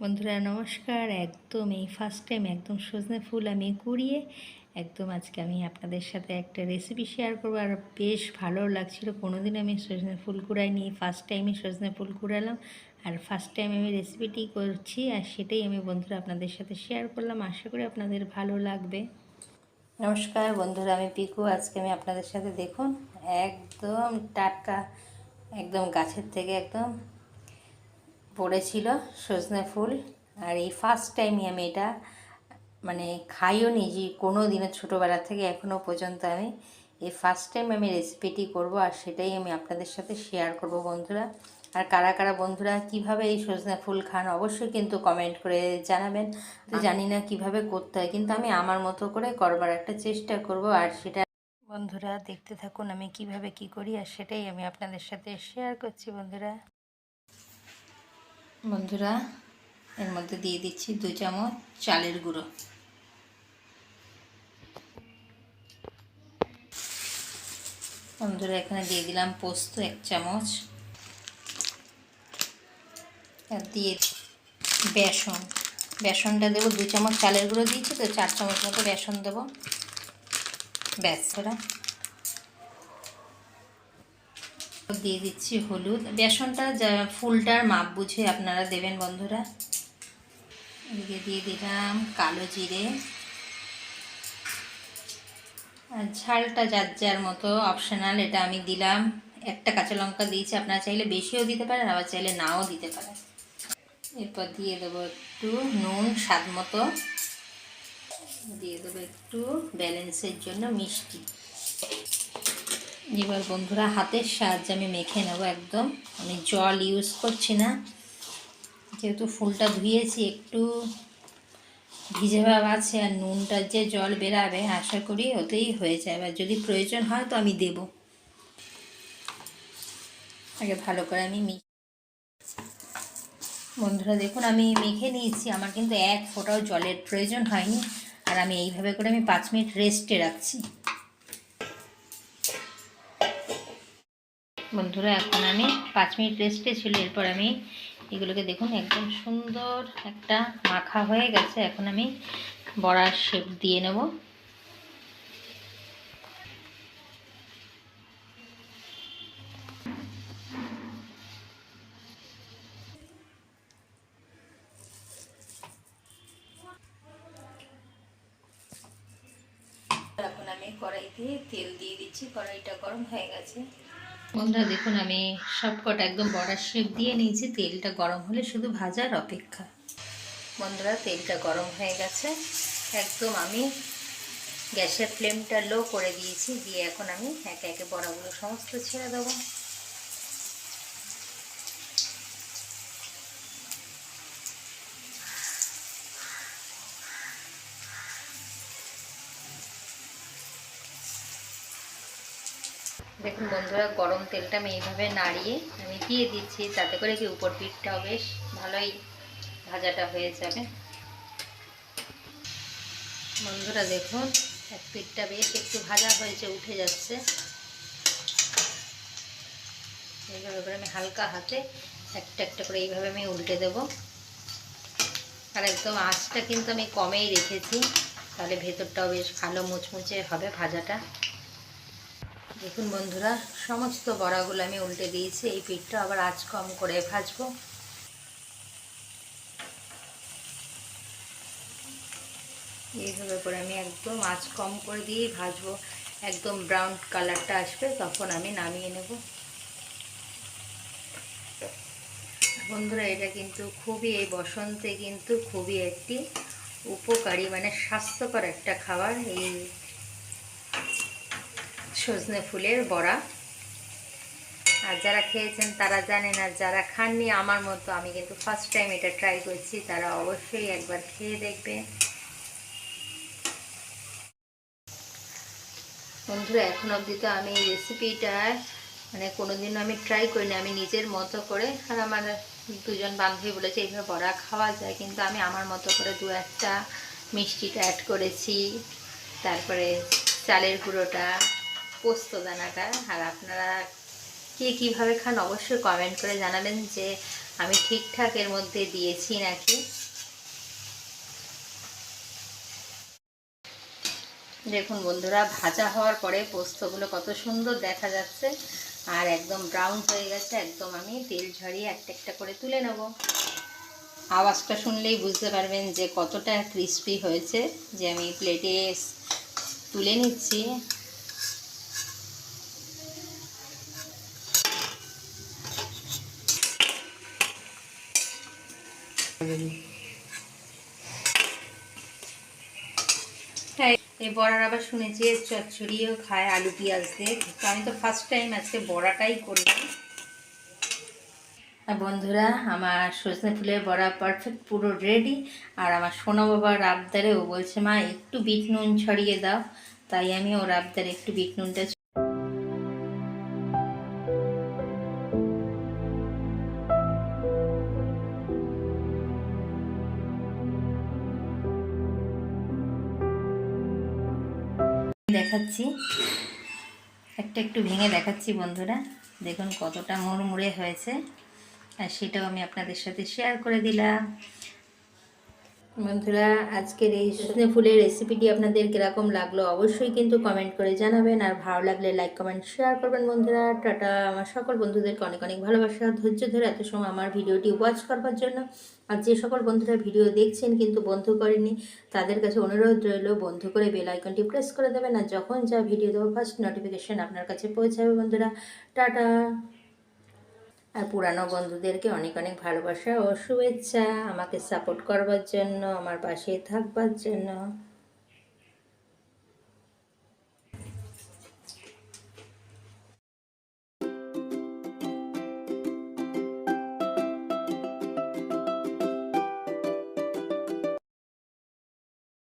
বন্ধুরা নমস্কার। একদম এই ফার্স্ট টাইম একদম সজনে ফুল আমি কুড়িয়ে একদম আজকে আমি আপনাদের সাথে একটা রেসিপি শেয়ার করব। আর বেশ ভালো লাগছিল। কোনো দিন আমি সজনে ফুল কুড়াই কুড়াইনি ফার্স্ট টাইমে সজনে ফুল কুড়ালাম। আর ফার্স্ট টাইম আমি রেসিপিটি করছি। আর সেটাই আমি বন্ধুরা আপনাদের সাথে শেয়ার করলাম। আশা করি আপনাদের ভালো লাগবে। নমস্কার বন্ধুরা, আমি পিকু। আজকে আমি আপনাদের সাথে দেখুন, একদম টাটকা, একদম গাছের থেকে একদম পড়েছিল সজনে ফুল। আর এই ফার্স্ট টাইমই আমি এটা মানে খাইও নি যে কোনো দিনও ছোটোবেলা থেকে এখনও পর্যন্ত আমি এই ফার্স্ট টাইম আমি রেসিপিটি করব আর সেটাই আমি আপনাদের সাথে শেয়ার করব বন্ধুরা। আর কারা কারা বন্ধুরা কীভাবে এই সজনে ফুল খান অবশ্যই কিন্তু কমেন্ট করে জানাবেন। তো জানি না কীভাবে করতে হয় কিন্তু আমি আমার মতো করে করবার একটা চেষ্টা করব আর সেটা বন্ধুরা দেখতে থাকুন আমি কীভাবে কি করি আর সেটাই আমি আপনাদের সাথে শেয়ার করছি বন্ধুরা। বন্ধুরা, এর মধ্যে দিয়ে দিচ্ছি দু চামচ চালের গুঁড়ো। বন্ধুরা, এখানে দিয়ে দিলাম পোস্ত এক চামচ। আর দিয়ে বেসন। বেসনটা দেবো দু চামচ চালের গুঁড়ো দিয়েছি, তো চার চামচ মতো বেসন দেবো। ব্যাস ওরা দিয়ে দিচ্ছি হলুদ। বেসনটা ফুলটার মাপ বুঝে আপনারা দেবেন বন্ধুরা। এদিকে দিয়ে দিলাম কালো জিরে। আর ঝালটা যার যার মতো অপশনাল এটা আমি দিলাম। একটা কাঁচা লঙ্কা দিয়েছি, আপনারা চাইলে বেশিও দিতে পারেন, আবার চাইলে নাও দিতে পারেন। এরপর দিয়ে দেবো একটু নুন, স্বাদ মতো। দিয়ে দেবো একটু ব্যালেন্সের জন্য মিষ্টি। এবার বন্ধুরা হাতের সাহায্যে আমি মেখে নেব একদম। আমি জল ইউজ করছি না। যেহেতু ফুলটা ধুয়েছি, একটু ভিজে ভাব আছে আর নুনটার যে জল বেরাবে, আশা করি ওতেই হয়ে যায়। এবার যদি প্রয়োজন হয় তো আমি দেব। আগে ভালো করে আমি মি বন্ধুরা দেখুন, আমি মেখে নিয়েছি। আমার কিন্তু এক ফোঁটাও জলের প্রয়োজন হয়নি। আর আমি এইভাবে করে আমি পাঁচ মিনিট রেস্টে রাখছি। বন্ধুরা, এখন আমি পাঁচ মিনিট রেস্টে ছিল, এরপর আমি এগুলোকে দেখুন, একদম সুন্দর একটা মাখা হয়ে গেছে। এখন আমি বড়ার শেপ দিয়ে নেব। এখন আমি কড়াইতে তেল দিয়ে দিচ্ছি, কড়াইটা গরম হয়ে গেছে। বন্ধুরা, দেখুন, আমি সবকটা একদম বড়ার শেপ দিয়ে নিয়েছি। তেলটা গরম হলে শুধু ভাজার অপেক্ষা। বন্ধুরা, তেলটা গরম হয়ে গেছে। একদম আমি গ্যাসের ফ্লেমটা লো করে দিয়েছি। দিয়ে এখন আমি একে একে বড়াগুলো সমস্ত ছেড়ে দেবো। দেখুন বন্ধুরা, গরম তেলটা আমি এইভাবে নাড়িয়ে আমি দিয়ে দিচ্ছি, তাতে করে কি উপর পিঠটাও বেশ ভালোই ভাজাটা হয়ে যাবে। বন্ধুরা দেখুন, এক পিঠটা বেশ একটু ভাজা হয়েছে, উঠে যাচ্ছে। এইভাবে করে আমি হালকা হাতে একটা একটা করে এইভাবে আমি উল্টে দেব। আর একদম আঁচটা কিন্তু আমি কমেই রেখেছি, তাহলে ভেতরটাও বেশ ভালো মুচমুচে হবে ভাজাটা। দেখুন বন্ধুরা, সমস্ত বড়াগুলো আমি উল্টে দিয়েছি, এই পিঠটা আবার আঁচ কম করে ভাজবো। এইভাবে করে আমি একদম আঁচ কম করে দিয়েই ভাজবো। একদম ব্রাউন কালারটা আসবে, তখন আমি নামিয়ে নেব। বন্ধুরা, এটা কিন্তু খুবই, এই বসন্তে কিন্তু খুবই একটি উপকারী মানে স্বাস্থ্যকর একটা খাবার। এই সজনে ফুলের বড়া। আর যারা খেয়েছেন তারা জানেন আর যারা খাননি আমার মতো, আমি কিন্তু ফার্স্ট টাইম এটা ট্রাই করছি, তারা অবশ্যই একবার খেয়ে দেখবে বন্ধুরা, এখন অবধি তো আমি এই রেসিপিটা মানে কোনোদিনও আমি ট্রাই করিনি, আমি নিজের মতো করে, আর আমার দুজন বান্ধবী বলেছে এইভাবে বড়া খাওয়া যায়, কিন্তু আমি আমার মতো করে দু একটা মিষ্টিটা অ্যাড করেছি। তারপরে চালের গুঁড়োটা পোস্ত দানাটা। আর আপনারা কে কীভাবে খান অবশ্যই কমেন্ট করে জানাবেন যে আমি ঠিকঠাক এর মধ্যে দিয়েছি নাকি। দেখুন বন্ধুরা, ভাজা হওয়ার পরে পোস্তগুলো কত সুন্দর দেখা যাচ্ছে। আর একদম ব্রাউন হয়ে গেছে, একদম আমি তেল ঝরিয়ে একটা একটা করে তুলে নেব। আওয়াজটা শুনলেই বুঝতে পারবেন যে কতটা ক্রিস্পি হয়েছে। যে আমি প্লেটে তুলে নিচ্ছি। হ্যাঁ এই বড়ার আবার শুনেছি চচ্চড়িও খায় আলু পেঁয়াজ দিয়ে। তো আমি তো ফার্স্ট টাইম আজকে বড়াটাই করলাম। বন্ধুরা, আমার সজনে ফুলের বড়া পারফেক্ট পুরো রেডি আর আমার সোনা বাবার আবদারে ও বলছে, মা, একটু বিট নুন ছড়িয়ে দাও। তাই আমি ওর আবদারে একটু বিট নুনটা দেখাচ্ছি। একটা একটু ভেঙে দেখাচ্ছি বন্ধুরা। দেখুন কতটা মুড়মুড়ে হয়েছে। আর সেটাও আমি আপনাদের সাথে শেয়ার করে দিলাম। বন্ধুরা, আজকের এই সজনে ফুলের রেসিপিটি আপনাদের কীরকম লাগল অবশ্যই কিন্তু কমেন্ট করে জানাবেন। আর ভালো লাগলে লাইক কমেন্ট শেয়ার করবেন বন্ধুরা। টাটা। আমার সকল বন্ধুদেরকে অনেক অনেক ভালোবাসা, ধৈর্য ধরে এত সময় আমার ভিডিওটি ওয়াচ করবার জন্য। আর যে সকল বন্ধুরা ভিডিও দেখছেন কিন্তু বন্ধ করেনি তাদের কাছে অনুরোধ রইল, বন্ধ করে বেল আইকনটি প্রেস করে দেবেন। আর যখন যা ভিডিও দেবো ফার্স্ট নোটিফিকেশান আপনার কাছে পৌঁছাবে বন্ধুরা। টাটা। আর পুরানো বন্ধুদেরকে অনেক অনেক ভালোবাসা ও শুভেচ্ছা। আমাকে সাপোর্ট করবার জন্য, আমার পাশে থাকবার জন্য।